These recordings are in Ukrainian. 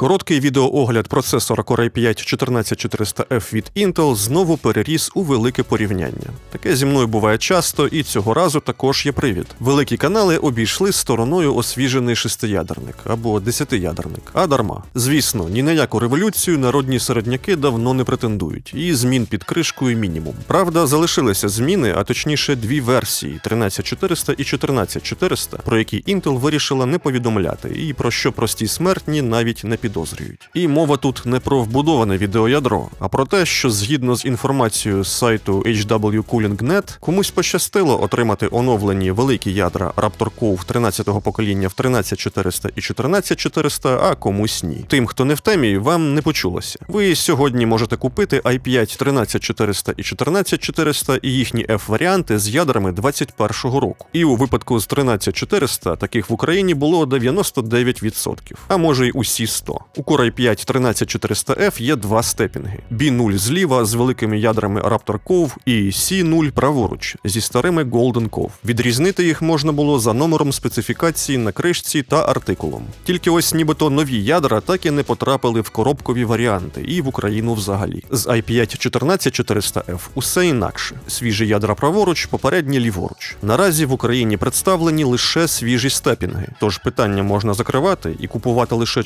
Короткий відеоогляд процесора Core i5 14400F від Intel знову переріс у велике порівняння. Таке зі мною буває часто, і цього разу також є привід. Великі канали обійшли стороною освіжений шестиядерник або десятиядерник, а дарма. Звісно, ні на яку революцію народні середняки давно не претендують, і змін під кришкою мінімум. Правда, залишилися зміни, а точніше дві версії 13400 і 14400, про які Intel вирішила не повідомляти, і про що прості смертні навіть не підозрюють. І мова тут не про вбудоване відеоядро, а про те, що згідно з інформацією з сайту HW Cooling.net, комусь пощастило отримати оновлені великі ядра Raptor Cove 13-го покоління в 13400 і 14400, а комусь ні. Тим, хто не в темі, вам не почулося. Ви сьогодні можете купити i5 13400 і 14400 і їхні F-варіанти з ядрами 21-го року. І у випадку з 13400 таких в Україні було 99%, а може й усі 100. У Core i5 13400F є два степінги: B0 зліва з великими ядрами Raptor Cove і C0 праворуч зі старими Golden Cove. Відрізнити їх можна було за номером специфікації на кришці та артикулом. Тільки ось нібито нові ядра так і не потрапили в коробкові варіанти і в Україну взагалі. З i5 14400F усе інакше. Свіжі ядра праворуч, попередні ліворуч. Наразі в Україні представлені лише свіжі степінги, тож питання можна закривати і купувати лише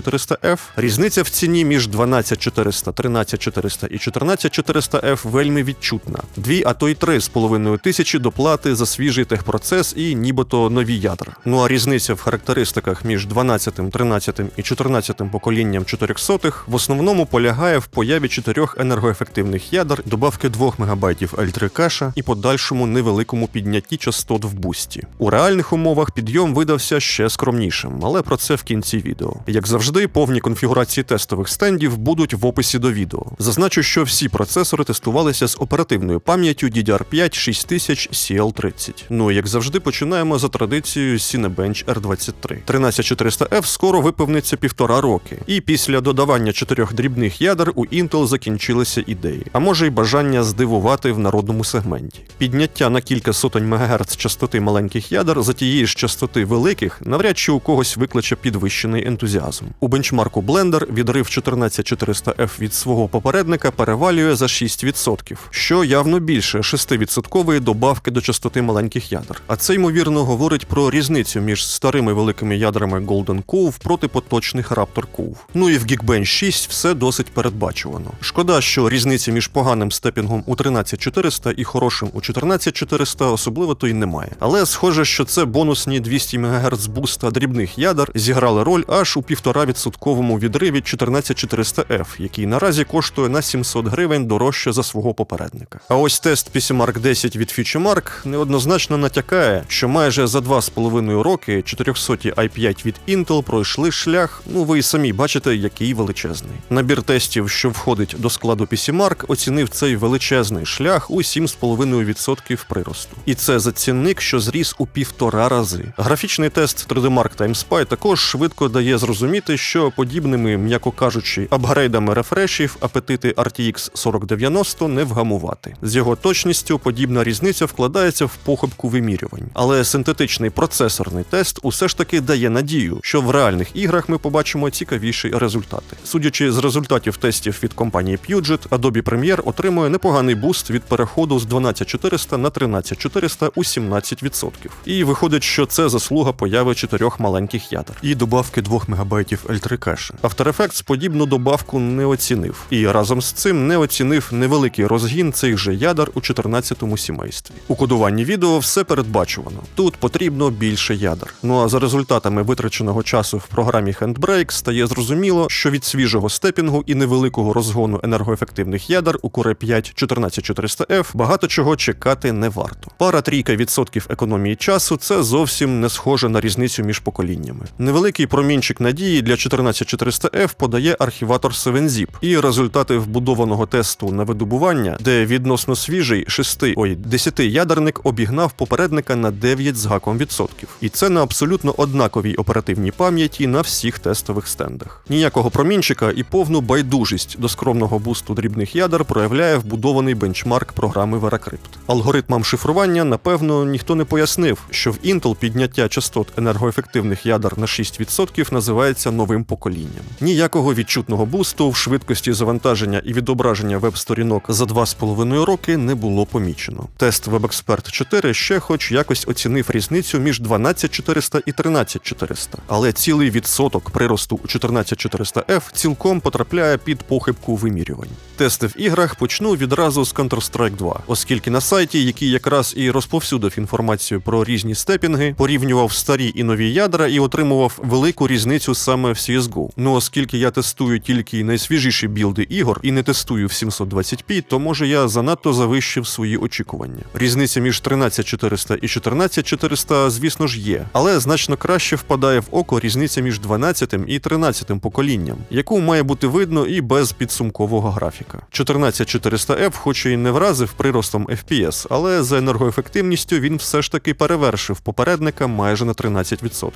14400F. Різниця в ціні між 12400, 13400 і 14400F вельми відчутна. Дві, а то й три з половиною тисячі доплати за свіжий техпроцес і нібито нові ядра. Ну а різниця в характеристиках між 12, 13 і 14 поколінням 400 в основному полягає в появі чотирьох енергоефективних ядер, добавки 2 МБ L3 кеша і подальшому невеликому піднятті частот в бусті. У реальних умовах підйом видався ще скромнішим, але про це в кінці відео. Як завжди, повні конфігурації тестових стендів будуть в описі до відео. Зазначу, що всі процесори тестувалися з оперативною пам'яттю DDR5 6000 CL30. Ну як завжди, починаємо за традицією Cinebench R23. 13400F скоро виповниться півтора роки, і після додавання чотирьох дрібних ядер у Intel закінчилися ідеї, а може й бажання здивувати в народному сегменті. Підняття на кілька сотень МГц частоти маленьких ядер за тієї ж частоти великих навряд чи у когось викличе підвищений ентузіазм. У бенчмарку Blender відрив 14400F від свого попередника перевалює за 6%, що явно більше 6% добавки до частоти маленьких ядер. А це ймовірно говорить про різницю між старими великими ядрами Golden Cove проти поточних Raptor Cove. Ну і в Geekbench 6 все досить передбачувано. Шкода, що різниці між поганим степінгом у 13400 і хорошим у 14400 особливо то й немає. Але схоже, що це бонусні 200 МГц буста дрібних ядер зіграли роль аж у 1,5% відриві 14400F, який наразі коштує на 700 гривень дорожче за свого попередника. А ось тест PCMark 10 від FutureMark неоднозначно натякає, що майже за 2,5 роки 400 i5 від Intel пройшли шлях, ну ви й самі бачите, який величезний. Набір тестів, що входить до складу PCMark, оцінив цей величезний шлях у 7,5% приросту. І це за цінник, що зріс у півтора рази. Графічний тест 3D Mark TimeSpy також швидко дає зрозуміти, що подібними, м'яко кажучи, апгрейдами рефрешів апетити RTX 4090 не вгамувати. З його точністю подібна різниця вкладається в похибку вимірювань. Але синтетичний процесорний тест усе ж таки дає надію, що в реальних іграх ми побачимо цікавіші результати. Судячи з результатів тестів від компанії Puget, Adobe Premiere отримує непоганий буст від переходу з 12400 на 13400 у 17%. І виходить, що це заслуга появи чотирьох маленьких ядер і добавки 2 МБ L3 кеша. After Effects подібну добавку не оцінив, і разом з цим не оцінив невеликий розгін цих же ядер у 14-му сімействі. У кодуванні відео все передбачувано. Тут потрібно більше ядер. Ну а за результатами витраченого часу в програмі Handbrake стає зрозуміло, що від свіжого степінгу і невеликого розгону енергоефективних ядер у Core 5 14400F багато чого чекати не варто. Пара трійка відсотків економії часу це зовсім не схоже на різницю між поколіннями. Невеликий промінчик надії для 14400F подає архіватор 7-Zip, і результати вбудованого тесту на видобування, де відносно свіжий 6, ой, 10 ядерник обігнав попередника на 9 з гаком відсотків. І це на абсолютно однаковій оперативній пам'яті на всіх тестових стендах. Ніякого промінчика і повну байдужість до скромного бусту дрібних ядер проявляє вбудований бенчмарк програми Veracrypt. Алгоритмам шифрування, напевно, ніхто не пояснив, що в Intel підняття частот енергоефективних ядер на 6% називається новим поколінням. Ніякого відчутного бусту в швидкості завантаження і відображення веб-сторінок за 2,5 роки не було помічено. Тест WebExpert 4 ще хоч якось оцінив різницю між 12400 і 13400, але цілий відсоток приросту у 14400F цілком потрапляє під похибку вимірювань. Тести в іграх почну відразу з Counter-Strike 2, оскільки на сайті, який якраз і розповсюдив інформацію про різні степінги, порівнював старі і нові ядра і отримував велику різницю саме в CSGO. Ну оскільки я тестую тільки найсвіжіші білди ігор і не тестую в 720p, то може я занадто завищив свої очікування. Різниця між 13400 і 14400, звісно ж, є, але значно краще впадає в око різниця між 12 і 13 поколінням, яку має бути видно і без підсумкового графіка. 14400F, хоч і не вразив приростом FPS, але за енергоефективністю він все ж таки перевершив попередника майже на 13%.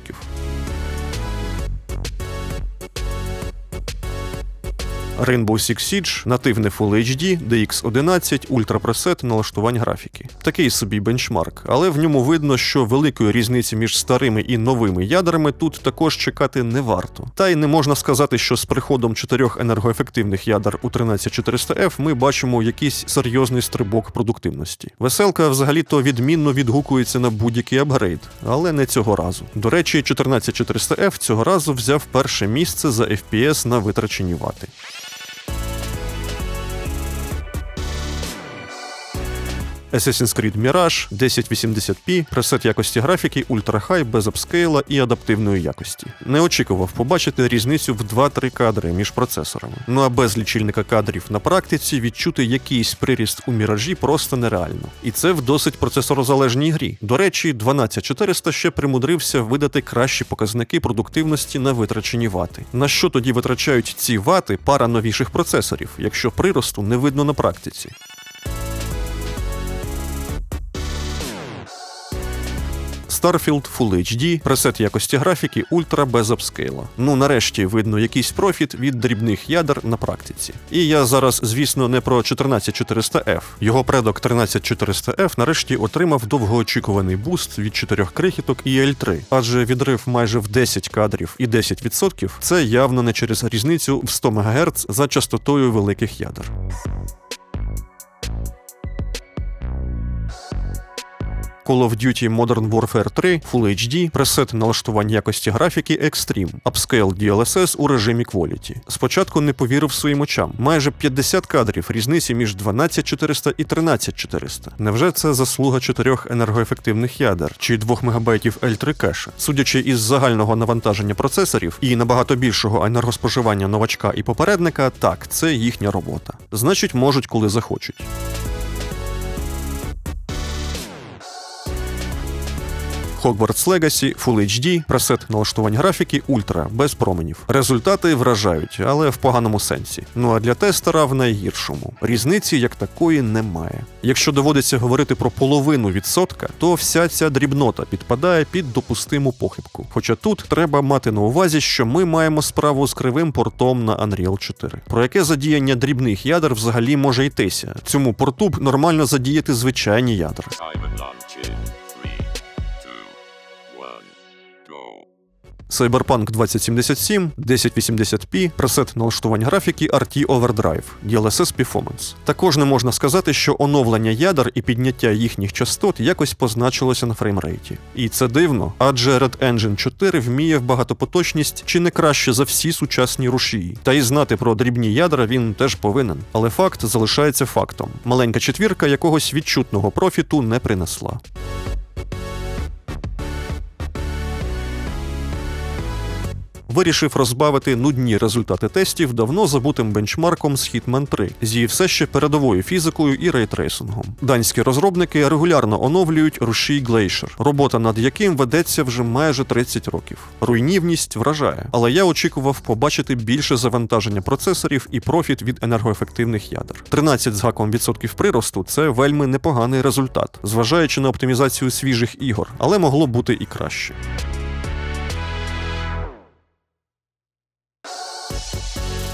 Rainbow Six Siege, нативне Full HD, DX11, ультрапресет налаштувань графіки. Такий собі бенчмарк, але в ньому видно, що великої різниці між старими і новими ядрами тут також чекати не варто. Та й не можна сказати, що з приходом чотирьох енергоефективних ядер у 13400F ми бачимо якийсь серйозний стрибок продуктивності. Веселка взагалі-то відмінно відгукується на будь-який апгрейд, але не цього разу. До речі, 14400F цього разу взяв перше місце за FPS на витрачені вати. Assassin's Creed Mirage 1080p, пресет якості графіки, ультрахай, без апскейла і адаптивної якості. Не очікував побачити різницю в 2-3 кадри між процесорами. Ну а без лічильника кадрів на практиці відчути якийсь приріст у міражі просто нереально. І це в досить процесорозалежній грі. До речі, 12400 ще примудрився видати кращі показники продуктивності на витрачені вати. На що тоді витрачають ці вати пара новіших процесорів, якщо приросту не видно на практиці? Starfield Full HD, пресет якості графіки ультра без апскейла. Ну нарешті видно якийсь профіт від дрібних ядер на практиці. І я зараз, звісно, не про 14400F. Його предок 13400F нарешті отримав довгоочікуваний буст від чотирьох крихіток і L3, адже відрив майже в 10 кадрів і 10% це явно не через різницю в 100 МГц за частотою великих ядер. Call of Duty Modern Warfare 3 Full HD, пресет налаштувань якості графіки Extreme, Upscale DLSS у режимі Quality. Спочатку не повірив своїм очам. Майже 50 кадрів різниці між 12400 і 13400. Невже це заслуга чотирьох енергоефективних ядер чи 2 МБ L3 кеша? Судячи із загального навантаження процесорів і набагато більшого енергоспоживання новачка і попередника, так, це їхня робота. Значить, можуть, коли захочуть. Hogwarts Legacy, Full HD, пресет налаштувань графіки ультра, без променів. Результати вражають, але в поганому сенсі. Ну а для тестера в найгіршому. Різниці як такої немає. Якщо доводиться говорити про половину відсотка, то вся ця дрібнота підпадає під допустиму похибку. Хоча тут треба мати на увазі, що ми маємо справу з кривим портом на Unreal 4. Про яке задіяння дрібних ядер взагалі може йтися? Цьому порту б нормально задіяти звичайні ядра. Cyberpunk 2077, 1080p, пресет налаштувань графіки RT Overdrive, DLSS Performance. Також не можна сказати, що оновлення ядер і підняття їхніх частот якось позначилося на фреймрейті. І це дивно, адже Red Engine 4 вміє в багатопоточність чи не краще за всі сучасні рушії. Та й знати про дрібні ядра він теж повинен. Але факт залишається фактом: маленька четвірка якогось відчутного профіту не принесла. Вирішив розбавити нудні результати тестів давно забутим бенчмарком з Hitman 3 зі все ще передовою фізикою і рейтрейсингом. Данські розробники регулярно оновлюють рушій Glacier, робота над яким ведеться вже майже 30 років. Руйнівність вражає, але я очікував побачити більше завантаження процесорів і профіт від енергоефективних ядер. 13 з гаком відсотків приросту це вельми непоганий результат, зважаючи на оптимізацію свіжих ігор, але могло бути і краще.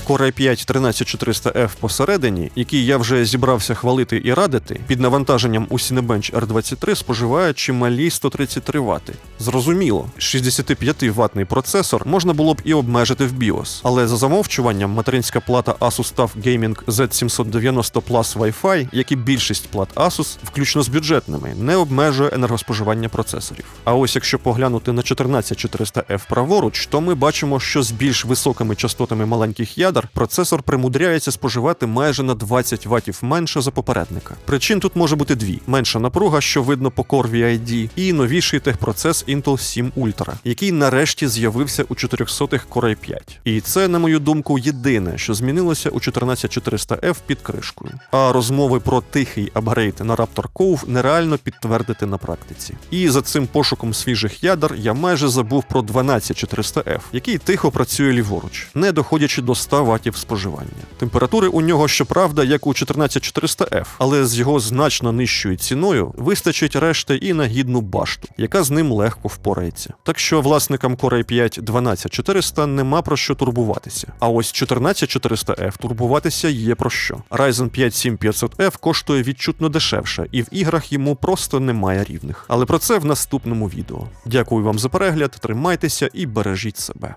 Core i5 13400F посередині, який я вже зібрався хвалити і радити, під навантаженням у Cinebench R23 споживає чималі 133 Вт. Зрозуміло, 65 ватний процесор можна було б і обмежити в BIOS, але за замовчуванням материнська плата Asus TUF Gaming Z790 Plus Wi-Fi, як і більшість плат Asus, включно з бюджетними, не обмежує енергоспоживання процесорів. А ось якщо поглянути на 14400F праворуч, то ми бачимо, що з більш високими частотами маленьких ядер процесор примудряється споживати майже на 20 ватів менше за попередника. Причин тут може бути дві: менша напруга, що видно по Core VID, і новіший техпроцес Intel 7 Ultra, який нарешті з'явився у 400-х Core i5. І це, на мою думку, єдине, що змінилося у 14400F під кришкою. А розмови про тихий апгрейд на Raptor Cove нереально підтвердити на практиці. І за цим пошуком свіжих ядер я майже забув про 12400F, який тихо працює ліворуч, не доходячи до 100 ватів споживання. Температури у нього, щоправда, як у 14400F, але з його значно нижчою ціною вистачить решти і на гідну башту, яка з ним легко впорається. Так що власникам Core i5 12400 нема про що турбуватися. А ось 14400F турбуватися є про що. Ryzen 5 7500F коштує відчутно дешевше, і в іграх йому просто немає рівних. Але про це в наступному відео. Дякую вам за перегляд, тримайтеся і бережіть себе.